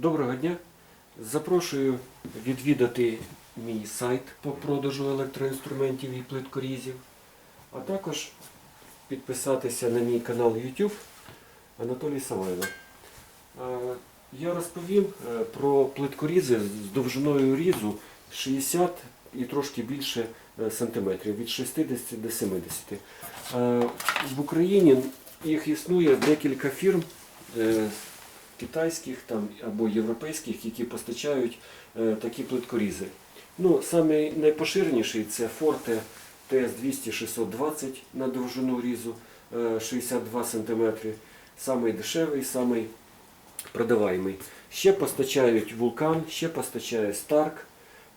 Доброго дня. Запрошую відвідати мій сайт по продажу електроінструментів і плиткорізів, а також підписатися на мій канал YouTube Анатолій Савайло. Е, Я розповім е, про плиткорізи з довжиною різу 60 і трошки більше е, сантиметрів, від 60 до 70. Е, В Україні їх існує декілька фірм китайських там, або європейських, які постачають е, такі плиткорізи. Ну, саме найпоширеніший це Forte TS200 620 на довжину різу е, 62 см. Самий дешевий, самий продаваємий. Ще постачають Vulcan, ще постачає Stark.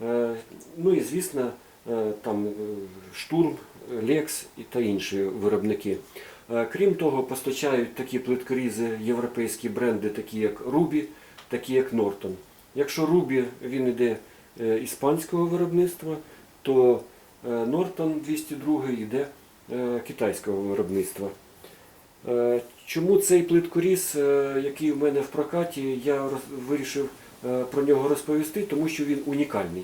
Е, Ну і звісно, е, там е, Штурм, і та інші виробники. Е, Крім того, постачають такі плиткорізи європейські бренди, такі як Ruby, такі як Norton. Якщо Ruby він іде е, іспанського виробництва, то е, Norton 202 йде китайського виробництва. Чому цей плиткоріз, який у мене в прокаті, я вирішив про нього розповісти, тому що він унікальний.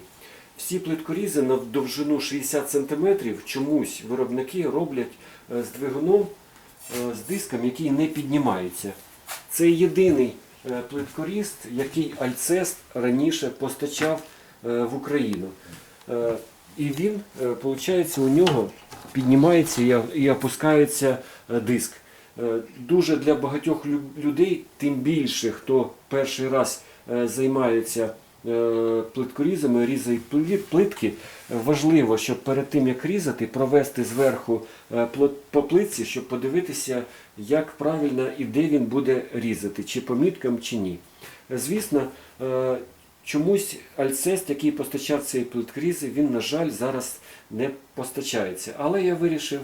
Всі плиткорізи на довжину 60 см чомусь виробники роблять з двигуном, з диском, який не піднімається. Це єдиний е, плиткоріз, який Альцест раніше постачав е, в Україну. Е, І він, виходить, у нього піднімається і- опускається е, диск. Е, Дуже для багатьох людей, тим більше, хто перший раз е, займається е, плиткорізами, різає плі- плитки, е, важливо, щоб перед тим як різати, провести зверху е, по плитці, щоб подивитися, як правильно і де він буде різати, чи по міткам, чи ні. Е, Звісно, е, чомусь Альцест, який постачав цей плиткорізи, він, на жаль, зараз не постачається. Але я вирішив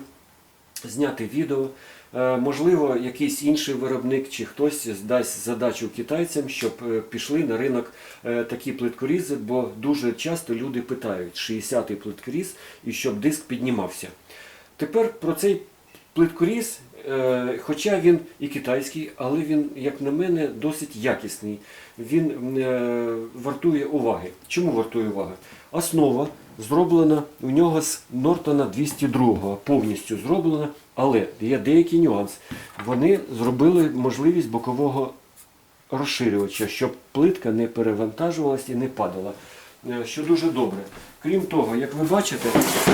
зняти відео. Е, Можливо, якийсь інший виробник чи хтось дасть задачу китайцям, щоб е, пішли на ринок е, такі плиткорізи, бо дуже часто люди питають 60-й плиткоріз і щоб диск піднімався. Тепер про цей плиткоріз, хоча він і китайський, але він, як на мене, досить якісний. Він вартує уваги. Чому вартує уваги? Основа зроблена у нього з Нортона 202, повністю зроблена, але є деякий нюанс. Вони зробили можливість бокового розширювача, щоб плитка не перевантажувалась і не падала. Е, Що дуже добре. Крім того, як ви бачите,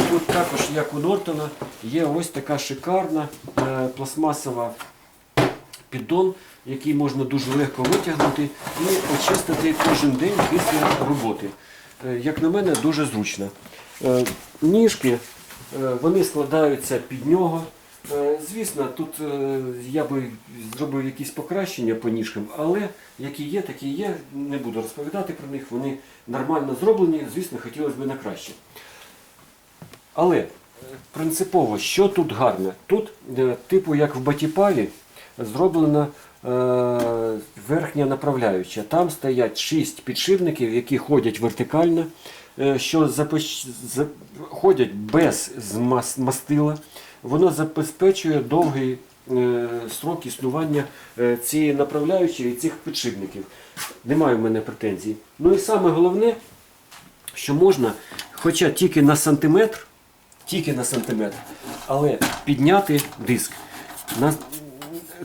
тут також, як у Нортона, є ось така шикарна е, пластмасова піддон, який можна дуже легко витягнути і очистити кожен день після роботи. Е, Як на мене, дуже зручно. Ніжки вони складаються під нього. Звісно, тут е, я би зробив якісь покращення по ніжкам, але які є, такі є. Не буду розповідати про них. Вони нормально зроблені. Звісно, хотілося б на краще. Але е, принципово, що тут гарне? Тут, е, типу, як в Батіпаві, зроблена верхня направляюча. Там стоять шість підшипників, які ходять вертикально, що ходять без мастила. Воно забезпечує довгий е, срок існування е, цієї направляючої і цих підшипників. Немає в мене претензій. Ну і саме головне, що можна, хоча тільки на сантиметр, тільки на сантиметр, але підняти диск.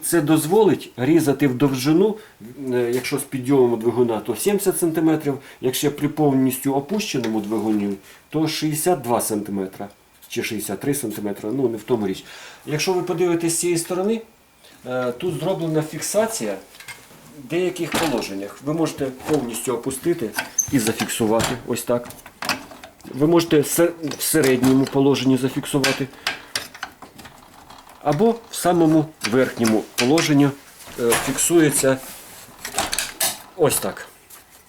Це дозволить різати в довжину, е, якщо з підйомом двигуна, то 70 см, якщо при повністю опущеному двигуні, то 62 см чи 63 см, ну не в тому річ. Якщо ви подивитесь з цієї сторони, е, тут зроблена фіксація в деяких положеннях. Ви можете повністю опустити і зафіксувати ось так. Ви можете в середньому положенні зафіксувати. Або в самому верхньому положенні е, фіксується ось так.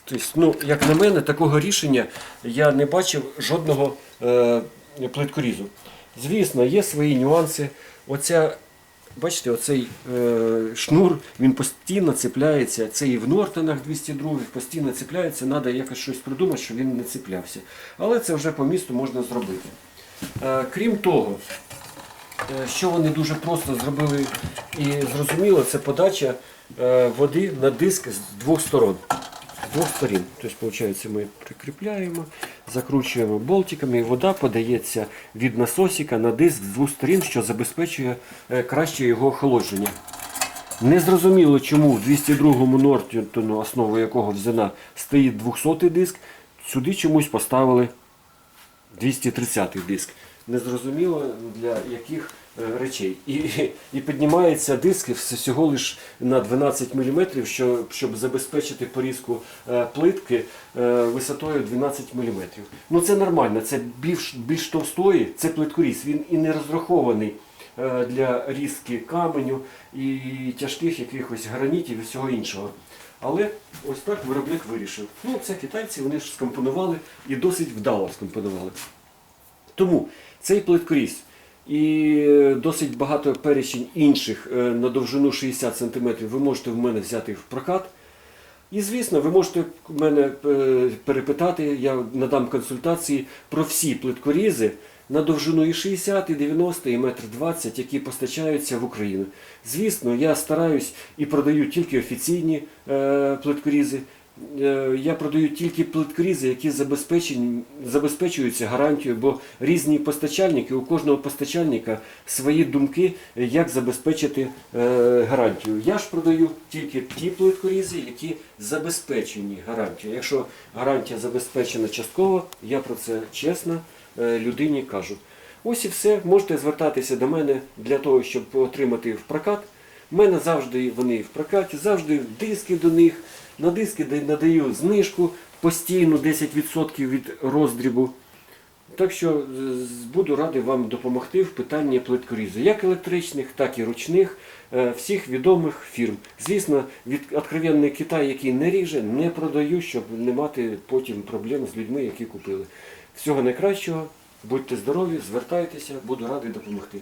Тобто, ну, як на мене, такого рішення я не бачив жодного е, плиткорізу. Звісно, є свої нюанси. Оця, бачите, оцей е, шнур він постійно цепляється. Це і в Нортонах 202 постійно цепляється, треба якось щось придумати, щоб він не цеплявся. Але це вже по місту можна зробити. Е, крім того, Е, Що вони дуже просто зробили і зрозуміло, це подача е, води на диск з двох сторон. Двох. Тобто, виходить, ми прикріпляємо, закручуємо болтиками, і вода подається від насосика на диск з двох сторін, що забезпечує е, краще його охолодження. Незрозуміло, чому в 202-му Нортону, основу якого взяна, стоїть 200-й диск, сюди чомусь поставили 230-й диск. Незрозуміло для яких е, речей. І, і піднімається диск всього лише на 12 мм, щоб, щоб забезпечити порізку е, плитки е, висотою 12 мм. Ну це нормально, це більш, більш товстої, це плиткоріз. Він і не розрахований для різки каменю і тяжких якихось гранітів і всього іншого. Але ось так виробник вирішив. Ну, це китайці, вони ж скомпонували і досить вдало скомпонували. Тому цей плиткоріз і е, досить багато перечень інших е, на довжину 60 см ви можете в мене взяти в прокат. І звісно, ви можете мене е, перепитати, я надам консультації про всі плиткорізи на довжину і 60, і 90, і 1,20 м, які постачаються в Україну. Звісно, я стараюсь і продаю тільки офіційні плиткорізи. Е, Я продаю тільки плиткорізи, які забезпечуються гарантією, бо різні постачальники, у кожного постачальника свої думки, е, як забезпечити е, гарантію. Я ж продаю тільки ті плиткорізи, які забезпечені гарантією. Якщо гарантія забезпечена частково, я про це чесно людині кажу. Ось і все. Можете звертатися до мене для того, щоб отримати в прокат. У мене завжди вони в прокаті, завжди диски до них. На диски надаю знижку постійну 10% від роздрібу. Так що буду радий вам допомогти в питанні плиткорізу, як електричних, так і ручних, е, всіх відомих фірм. Звісно, від откровенний Китай, який не ріже, не продаю, щоб не мати потім проблем з людьми, які купили. Всього найкращого, будьте здорові, звертайтеся, буду радий допомогти.